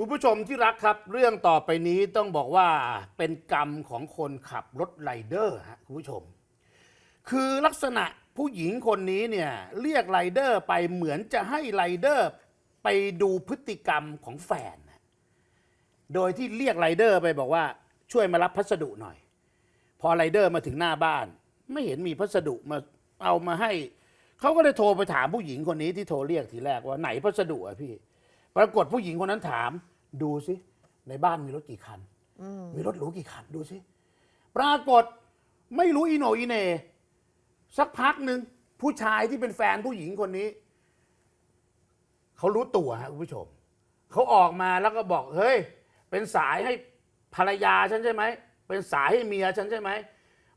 คุณผู้ชมที่รักครับ เรื่องต่อไปนี้ต้องบอกว่าเป็นกรรมของคนขับรถไรเดอร์ฮะคุณผู้ชม คือลักษณะผู้หญิงคนนี้เนี่ยเรียกไรเดอร์ไปเหมือนจะให้ไรเดอร์ไปดูพฤติกรรมของแฟน โดยที่เรียกไรเดอร์ไปบอกว่าช่วยมารับพัสดุหน่อย พอไรเดอร์มาถึงหน้าบ้าน ไม่เห็นมีพัสดุมาเอามาให้ เขาก็เลยโทรไปถามผู้หญิงคนนี้ที่โทรเรียกทีแรกว่าไหนพัสดุอะพี่ ปรากฏผู้หญิงคนนั้นถาม ดูสิในบ้านมีรถกี่คัน มีรถหรูกี่คันดูสิปรากฏไม่รู้อีโหนอีเหนสักพักหนึ่งผู้ชายที่เป็นแฟนผู้หญิงคนนี้ เขารู้ตัวฮะคุณผู้ชม เขาออกมาแล้วก็บอกเฮ้ย เป็นสายให้ภรรยาฉันใช่ไหม เป็นสายให้เมียฉันใช่ไหม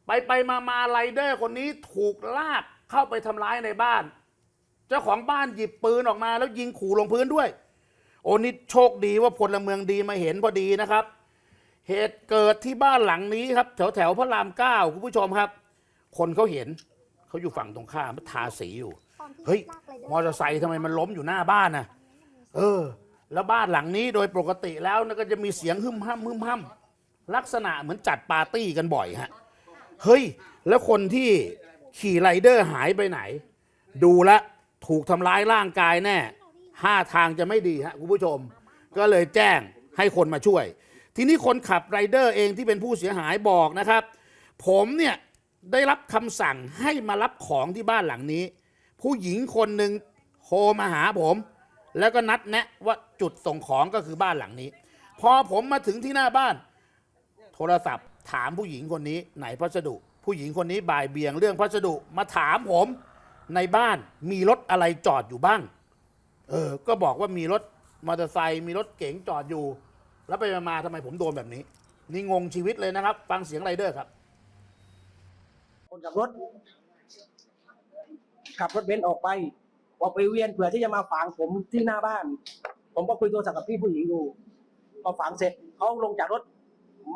ไปไปมามาไรเดอร์คนนี้ถูกลากเข้าไปทำร้ายในบ้าน เจ้าของบ้านหยิบปืนออกมาแล้วยิงขู่ลงพื้นด้วย โอ้นี่โชคดีว่าพลเมืองดีมาเห็นพอดีนะครับ เหตุเกิดที่บ้านหลังนี้ครับ แถวแถวๆพระรามเก้าคุณผู้ชมครับ คนเขาเห็นเขาอยู่ฝั่งตรงข้ามทาสีอยู่ เฮ้ย มอเตอร์ไซค์ทำไมมันล้มอยู่หน้าบ้านน่ะ เออ แล้วบ้านหลังนี้โดยปกติแล้วนะก็จะมีเสียงหึมห้ำหึมห้ำลักษณะเหมือนจัดปาร์ตี้กันบ่อยฮะ เฮ้ย แล้วคนที่ขี่ไรเดอร์หายไปไหน ดูแลวถูกทำร้ายร่างกายแน่ ห้าทางจะไม่ดีฮะคุณผู้ชม ก็เลยแจ้งให้คนมาช่วย ทีนี้คนขับไรเดอร์เองที่เป็นผู้เสียหายบอกนะครับ ผมเนี่ยได้รับคำสั่งให้มารับของที่บ้านหลังนี้ ผู้หญิงคนหนึ่งโทรมาหาผม แล้วก็นัดแนะว่าจุดส่งของก็คือบ้านหลังนี้ พอผมมาถึงที่หน้าบ้าน โทรศัพท์ ถามผู้หญิงคนนี้ไหนพัสดุ ผู้หญิงคนนี้บ่ายเบี่ยงเรื่องพัสดุมาถามผมในบ้านมีรถอะไรจอดอยู่บ้าง เออ ก็บอกว่ามีรถมอเตอร์ไซค์มีรถเก๋งจอดอยู่ แล้วไปมาทำไมผมโดนแบบนี้ นี่งงชีวิตเลยนะครับ ฟังเสียงไรเดอร์ครับ คนขับรถ ขับรถเบนซ์ออกไป ออกไปเวียนเผื่อที่จะมาฝังผมที่หน้าบ้าน ผมก็คุยโทรศัพท์กับพี่ผู้หญิงอยู่พอฝังเสร็จเขาลงจากรถ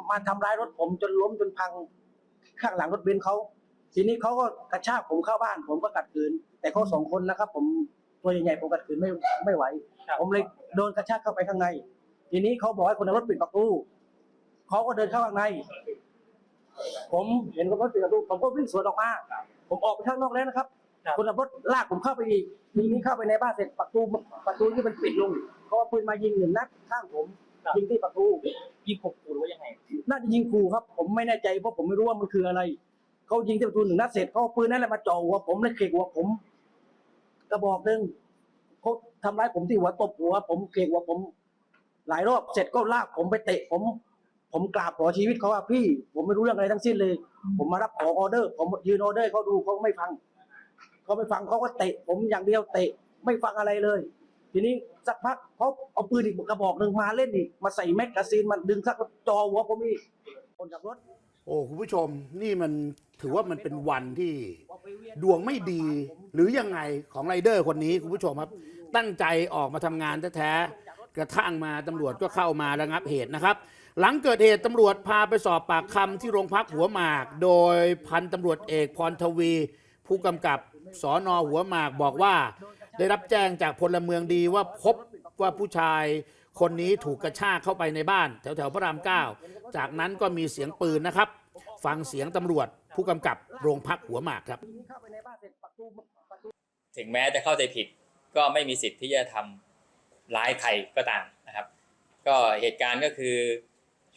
มาทำร้ายรถผมจนล้มจนพังข้างหลังรถเบนซ์เขาทีนี้เขาก็กระชากผมเข้าบ้าน ผมก็กัดขืน แต่เขาสองคนนะครับ ผม ตัวใหญ่ๆผมกัดขืนไม่ไม่ไหว ผมเลยโดนกระชากเข้าไปข้างใน ทีนี้เขาบอกให้คนในรถปิดประตูเขาก็เดินเข้าข้างใน ผมเห็นคนรถปิดประตูผมก็วิ่งสวนออกมา ผมออกไปข้างนอกแล้วนะครับ คนขับรถลากผมเข้าไปอีกทีนี้เข้าไปในบ้านเสร็จประตูประตูที่มันปิดลงเขาเอาปืนมายิงหนึ่งนัดข้างผมยิงที่ประตูยิงข่มขู่หรือว่ายังไง น่าจะยิงขู่ครับ ผมไม่แน่ใจเพราะผมไม่รู้ว่ามันคืออะไรเขายิงที่ประตูหนึ่งนัดเสร็จเขาเอาปืนนั่นแหละมาจ่อหัวผมแล้วเขกหัวผม กระบอกหนึ่งเขาทำร้ายผมที่หัวตบหัว ผมเขกหัวผม หลายรอบเสร็จก็ลากผมไปเตะผม ผมกราบขอชีวิตเขาว่าพี่ ผมไม่รู้เรื่องอะไรทั้งสิ้นเลย ผมมารับของออเดอร์ ผมยืนออเดอร์เขาดูเขาไม่ฟังเขาไม่ฟังเขาก็เตะ ผมอย่างเดียวเตะไม่ฟังอะไรเลย ทีนี้สักพักเขาเอาปืนอีกกระบอกหนึ่งมาเล่นอีกมาใส่แมกกาซีนมันดึงสักจอหัวผมอีกคนขับรถ โอ้คุณผู้ชมนี่มันถือว่ามันเป็นวันที่ดวงไม่ดี หรือยังไงของไรเดอร์คนนี้คุณผู้ชมครับ ตั้งใจออกมาทำงานแท้ๆกระทั่งมาตำรวจก็เข้ามาระงับเหตุนะครับ หลังเกิดเหตุตำรวจพาไปสอบปากคำที่โรงพักหัวหมาก โดยพันตำรวจเอกพรทวี ผู้กำกับสอนอหัวหมากบอกว่า ได้รับแจ้งจากพลเมืองดีว่าพบว่าผู้ชาย คนนี้ถูกกระชากเข้าไปในบ้าน แถวแถวพระรามเก้าจากนั้นก็มีเสียงปืนนะครับ ฟังเสียงตำรวจผู้กำกับโรงพักหัวหมากครับ ถึงแม้จะเข้าใจผิดก็ไม่มีสิทธิ์ที่จะทำร้ายใครก็ตามนะครับ ก็เหตุการณ์ก็คือ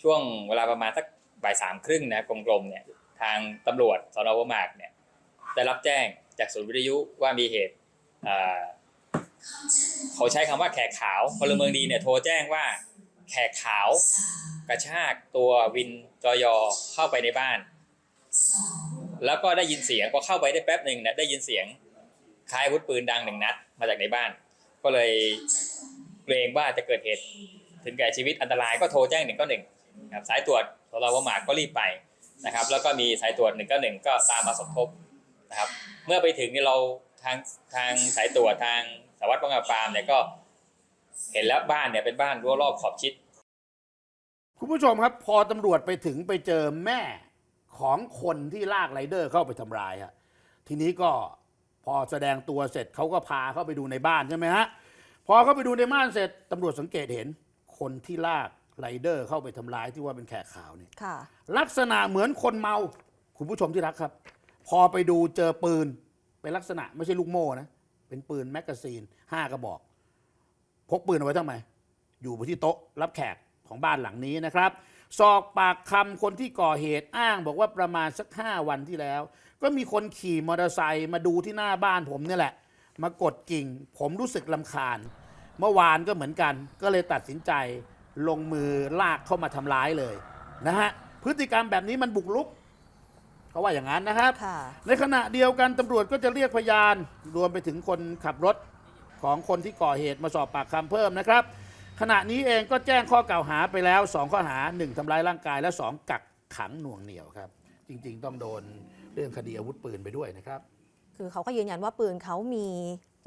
ช่วงเวลาประมาณสักบ่ายสามครึ่งนะกลมๆเนี่ยทางตำรวจสนหัวหมากเนี่ยได้รับแจ้งจากศูนย์วิทยุว่ามีเหตุอ่า เขาใช้คำว่าแขกขาวพลเมืองดีเนี่ยโทรแจ้งว่าแขกขาวกระชากตัววินจอยอเข้าไปในบ้าน แล้วก็ได้ยินเสียงพอเข้าไปได้แป๊บหนึ่งเนี่ยได้ยินเสียงคล้ายอาวุธปืนดังหนึ่งนัดมาจากในบ้าน ก็เลยเกรงว่าจะเกิดเหตุถึงแก่ชีวิตอันตรายก็โทรแจ้งหนึ่งก็หนึ่งครับสายตรวจสราวหมากก็รีบไปนะครับ แล้วก็มีสายตรวจหนึ่งก็หนึ่งก็ตามมาสมทบนะครับ เมื่อไปถึงเนี่ยเราทางทางสายตรวจทาง สารวัตรป้องกันปรามเนี่ยก็ เห็นแล้วบ้านเนี่ยเป็นบ้านรั้วรอบขอบชิด คุณผู้ชมครับ พอตำรวจไปถึงไปเจอแม่ของคนที่ลากไรเดอร์เข้าไปทำร้ายฮะทีนี้ก็พอแสดงตัวเสร็จเขาก็พาเข้าไปดูในบ้านใช่ไหมฮะพอเข้าไปดูในบ้านเสร็จตำรวจสังเกตเห็นคนที่ลากไรเดอร์เข้าไปทำร้ายที่ว่าเป็นแขกขาวเนี่ยค่ะ ลักษณะเหมือนคนเมา คุณผู้ชมที่รักครับ พอไปดูเจอปืนเป็นลักษณะไม่ใช่ลูกโม่นะ เป็นปืนแมกกาซีนห้ากระบอก พกปืนเอาไว้ทำไม อยู่บนที่โต๊ะรับแขกของบ้านหลังนี้นะครับ สอบปากคำคนที่ก่อเหตุอ้างบอกว่าประมาณสักห้าวันที่แล้ว ก็มีคนขี่มอเตอร์ไซค์มาดูที่หน้าบ้านผมเนี่ยแหละ มากดกิ่ง ผมรู้สึกลำคาญ เมื่อวานก็เหมือนกัน ก็เลยตัดสินใจลงมือลากเข้ามาทำร้ายเลยนะฮะพฤติกรรมแบบนี้มันบุกรุก เขาว่าอย่างนั้นนะครับค่ะในขณะเดียวกันตำรวจก็จะเรียกพยาน รวมไปถึงคนขับรถของคนที่ก่อเหตุมาสอบปากคำเพิ่มนะครับ ขณะนี้เองก็แจ้งข้อกล่าวหาไปแล้ว 2 ข้อหา 1ทำร้ายร่างกายและ 2 กักขังหน่วงเหนี่ยวครับ จริง ๆ ต้องโดนเรื่องคดีอาวุธปืนไปด้วยนะครับ คือเขาก็ยืนยันว่าปืนเขามี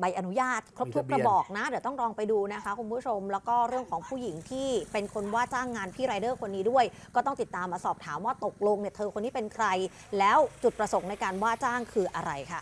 ใบอนุญาตครบทุกกระบอกนะ เดี๋ยวต้องลองไปดูนะคะคุณผู้ชม แล้วก็เรื่องของผู้หญิงที่เป็นคนว่าจ้างงานพี่ไรเดอร์คนนี้ด้วย ก็ต้องติดตามมาสอบถามว่าตกลงเนี่ยเธอคนนี้เป็นใคร แล้วจุดประสงค์ในการว่าจ้างคืออะไรค่ะ